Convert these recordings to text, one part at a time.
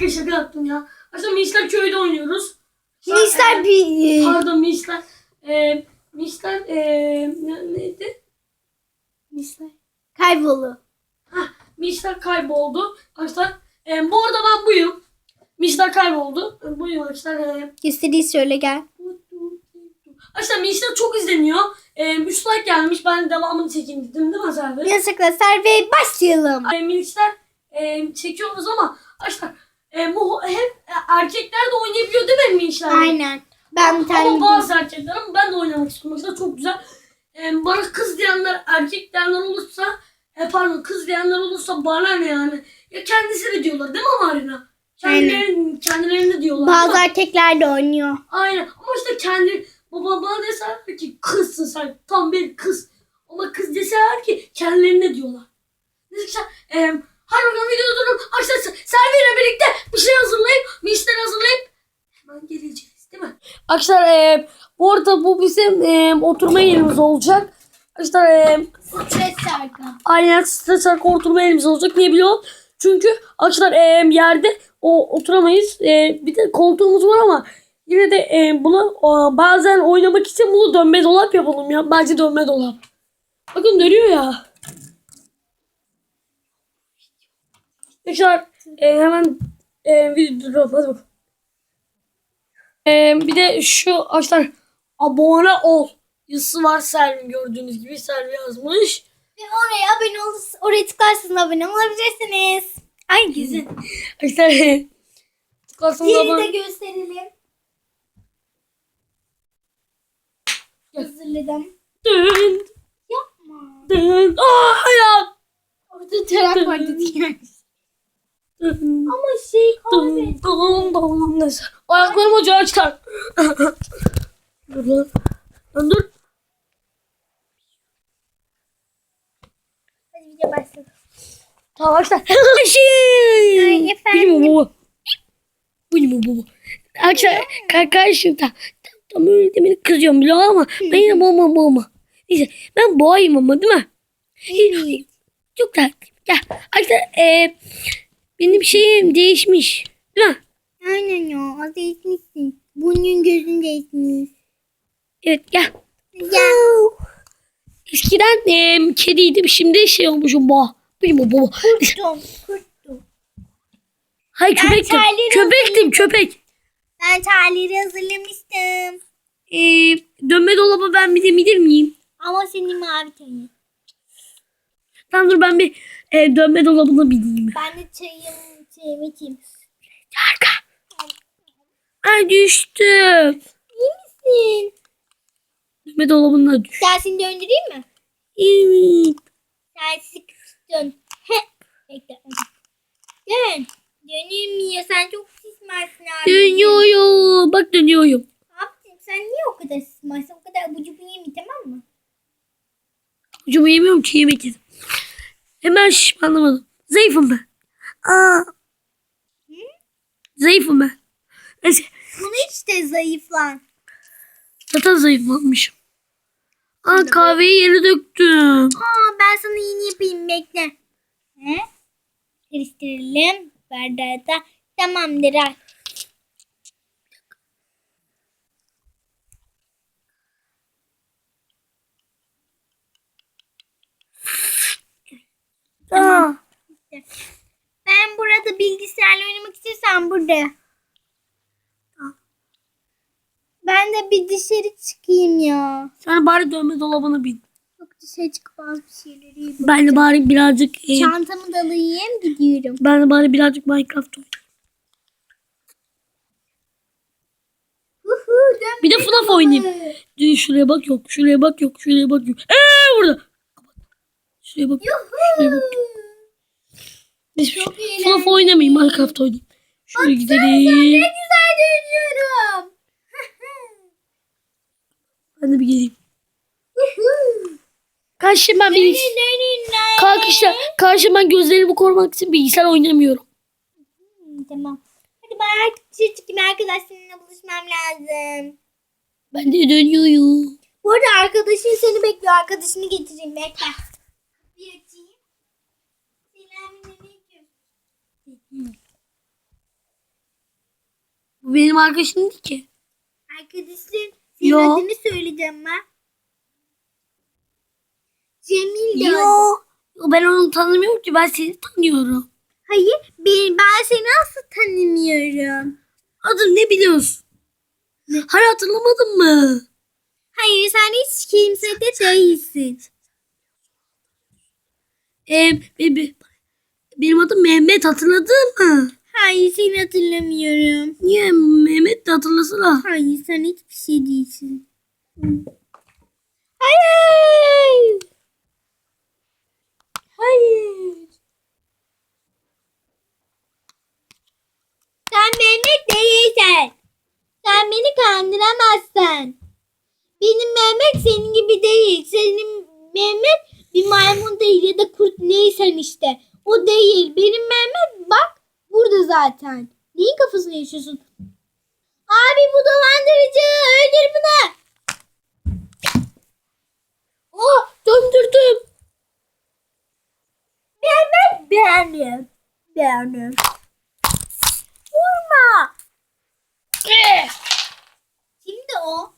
dakika şaka yaptım ya. Aslında Mişler köyde oynuyoruz. Mister bir... Pardon Mişler. Ee, Mişler ee, ne, neydi? Mister. Kaybolu. Mişler kayboldu. Arkadaşlar ee, bu arada ben buyum. Mişler kayboldu. Ee, Buyum arkadaşlar. Ee, Gösteriyi söyle gel. Arkadaşlar Mişler çok izleniyor. Ee, 3 like gelmiş. Ben devamını çekeyim dedim değil mi Servet? Yes arkadaşlar ve başlayalım. e, minisler e, çekiyoruz ama arkadaşlar e, bu hep e, erkekler de oynayabiliyor değil mi minisler? Aynen. Ben bir tane Ama bazı erkekler ama ben de oynamak istiyorum. Mesela çok güzel. E, bana kız diyenler, erkek diyenler olursa e, pardon kız diyenler olursa bana ne yani? Ya kendisi de diyorlar değil mi Marina? Kendilerini, kendilerini diyorlar. bazı erkekler de oynuyor. Aynen ama işte kendi baba bana deseler ki kızsın sen tam bir kız. Ama kız deseler ki kendilerine diyorlar. Neyse e, videoda durun. Arkadaşlar Selvi ile birlikte bir şey hazırlayıp bir işler hazırlayıp hemen geleceğiz değil mi? Arkadaşlar e, bu arada bu bizim e, oturma yerimiz olacak. Arkadaşlar e, Stres şarkı. aynen stres arka oturma yerimiz olacak. Niye biliyor? Çünkü arkadaşlar e, yerde o oturamayız. E, bir de koltuğumuz var ama yine de e, bunu e, bazen oynamak için bunu dönme dolap yapalım ya. Bence dönme dolap. Bakın dönüyor ya. Arkadaşlar e, hemen e, video hadi bakalım. E, bir de şu arkadaşlar abone ol yazısı var Selvi gördüğünüz gibi Selvi yazmış. Ve oraya abone ol, oraya tıklarsanız abone olabilirsiniz. Ay güzel. Arkadaşlar tıklarsanız Diğerini abone de gösterelim. Hazırladım. Dın, Yapma. dın. Aa ya. Orada tarak vardı diye. Dın, Ama şey kahve. dın, dın. Neyse. Ayaklarım ocağa çıkar. dur lan. Lan dur. Hadi video başlasın. Tamam arkadaşlar. Ay, Şey. efendim. Benim baba. Benim baba. Arkadaşlar kardeşim da tam öyle demeni kızıyorum biliyor ama benim babam babam. Neyse ben boğayım ama değil mi? Çok tatlıyım. Gel. Arkadaşlar e, benim şeyim değişmiş. Değil mi? Aynen ya. Az değişmişsin. Burnun gözün değişmiş. Evet gel. Gel. Eskiden e, kediydim şimdi şey olmuşum boğa. Benim o baba. Kurtum. Kurtum. Hayır Ben köpektim. Köpektim köpek. Ben terleri hazırlamıştım. E, dönme dolabı ben bir de bilir miyim? Ama senin mavi tenin. Tamam dur ben bir e, dönme dolabına bineyim. Ben de çayım, çayımı içeyim. Arka. Ay düştüm. İyi misin? Dönme dolabına düş. Dersini döndüreyim mi? Evet. Dersi dön. Heh. Bekle. Dön. Dönülmüyor. Sen çok sismersin abi. Dönüyorum. Bak dönüyorum. Abicim sen niye o kadar sismersin? O kadar abur cubur yeme tamam mı? Hocam yemiyorum ki yemek yedim. Hemen şişmanlamadım. Zayıfım ben. Aa. Zayıfım ben. Neyse. Bunu işte zayıflan. Zaten zayıflamışım. Aa kahveyi yere döktüm. Aa ben sana yeni yapayım bekle. He? Karıştıralım. Bardağı da tamamdır. al. Aa. Ben burada bilgisayarla oynamak istiyorsan burada. Ben de bir dışarı çıkayım ya. Sen bari dönme dolabına bin. Çok dışarı çıkıp az bir şeyleri yiyeyim. Ben de bari birazcık e, Çantamı da alayım gidiyorum. ben de bari birazcık Minecraft oynayayım. Uhu, Bir de FNAF oynayayım. Dur, Şuraya bak yok. Şuraya bak yok. Şuraya bak yok. Eee burada. Şuraya bak. Şuraya bak. Neyse, Çok FNAF eğlenceli. oynamayayım. Minecraft oynayayım. Şuraya Ne gidelim. güzel dönüyorum. Ben de bir geleyim. Karşı ben bir kalkışta karşı ben gözlerimi korumak için bilgisayar oynamıyorum. Tamam. Hadi ben artık dışarı çıkayım. Arkadaşlarımla buluşmam lazım. Ben de dönüyorum. Bu arada arkadaşın seni bekliyor. Arkadaşını getireyim. Bekle. Bir Bu benim arkadaşım değil ki. Arkadaşın senin Yo. adını söyleyeceğim ben. Cemil de. Yo. Ben onu tanımıyorum ki. Ben seni tanıyorum. Hayır ben, ben seni asla tanımıyorum. Adın ne biliyorsun? Hani hatırlamadın mı? Hayır sen hiç kimse de değilsin. Ee, be- be- benim adım Mehmet hatırladın mı? Hayır seni hatırlamıyorum. Niye Mehmet de hatırlasana. Hayır sen hiçbir şey değilsin. Hayır. Hayır. Sen Mehmet değilsin. Sen beni kandıramazsın. Benim Mehmet senin gibi değil. Senin Mehmet bir maymun değil ya da kurt neysen işte. O değil. Benim Mehmet bak burada zaten. Neyin kafasını yaşıyorsun? Abi bu dolandırıcı. Öldür bunu. Oh döndürdüm. Mehmet benim. Benim. Vurma. Şimdi o.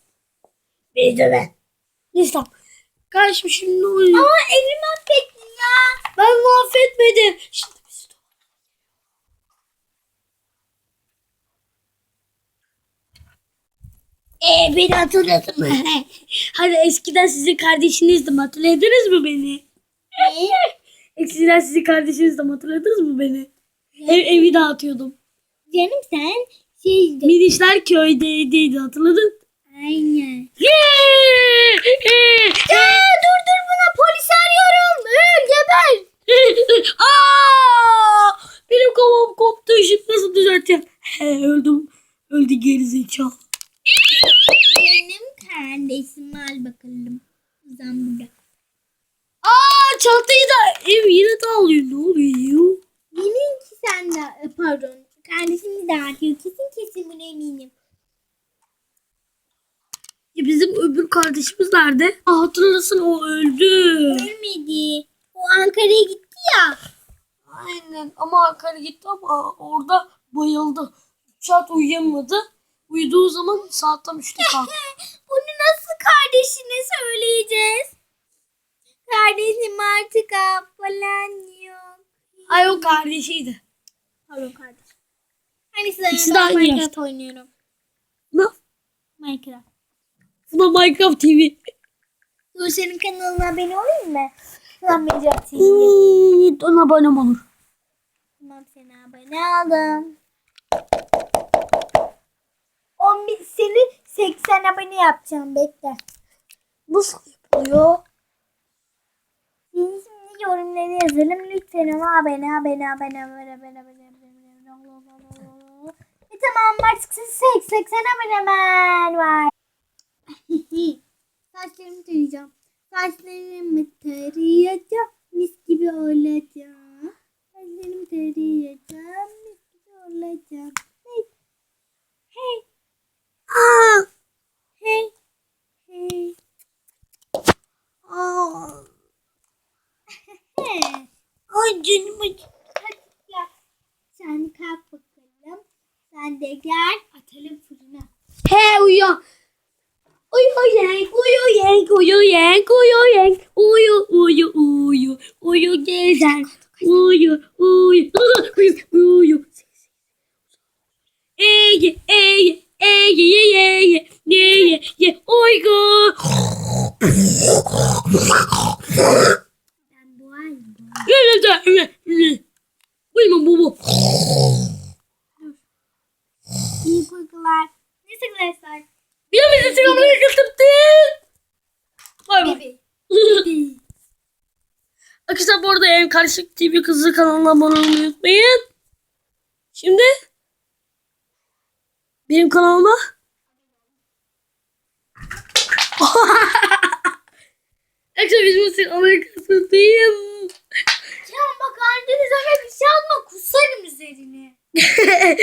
beni döve. Neyse tamam. Kardeşim şimdi ne oluyor? Ama elimi affettin ya. Mahvetmedim. Şimdi bizi. Ee, beni hatırladın mı? hani eskiden sizin kardeşinizdim hatırladınız mı beni? Eskiden sizin kardeşinizdim hatırladınız mı beni? Ev, evi dağıtıyordum. Canım sen şeydi. Minişler köydeydi hatırladın? Aynen. Yeah! Ya dur dur buna polis arıyorum. Öl geber. Aa! Benim kafam koptu. Işık nasıl düzelteceğim? He, öldüm. Öldü gerizekalı. Benim kardeşim al bakalım. Uzan burada. Aa çantayı da ev yine dağılıyor. Ne oluyor? Benimki sen de e, pardon. Kardeşim de atıyor. Kesin kesin buna eminim. Ya bizim öbür kardeşimiz nerede? Aa, hatırlasın o öldü. Ölmedi. O Ankara'ya gitti ya. Aynen ama Ankara gitti ama orada bayıldı. 3 saat uyuyamadı. Uyuduğu zaman saat tam 3'te kalktı. Bunu nasıl kardeşine söyleyeceğiz? Kardeşim artık falan yok. Ay o kardeşiydi. Pardon kardeşim. Hani size İkisi de aynı Minecraft yaşta. oynuyorum. Ne? Minecraft. Bu da Minecraft TV. Dur senin kanalına abone olayım mı? TV. Hmm, ona abonem olur. Tamam seni abone aldım. 11 seni 80 abone yapacağım bekle. Nasıl yapılıyor? Şimdi şimdi yorumları yazalım lütfen ama abone abone abone abone abone abone abone E tamam artık siz 80 abonemen var. Saçlarımı tarayacağım. Saçlarımı tarayacağım. Mis gibi olacağım. Saçlarımı tarayacağım. Mis gibi olacağım. Hey. Hey. Aa, 우유양 우유양 우유 우유 우유 우유 계산 우유 우유 우유 우유 에예 에예 에예 예예예예예 어이구 난 뭐하는 거야? 야야야 우리 뭐 뭐. Karışık TV kızı kanalına abone olmayı unutmayın. Şimdi benim kanalıma Arkadaşlar bizim için Amerika'sındayım. Ya bak anneniz öyle bir şey alma. Kusarım üzerine.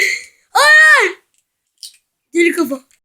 Hayır. Deli kafa.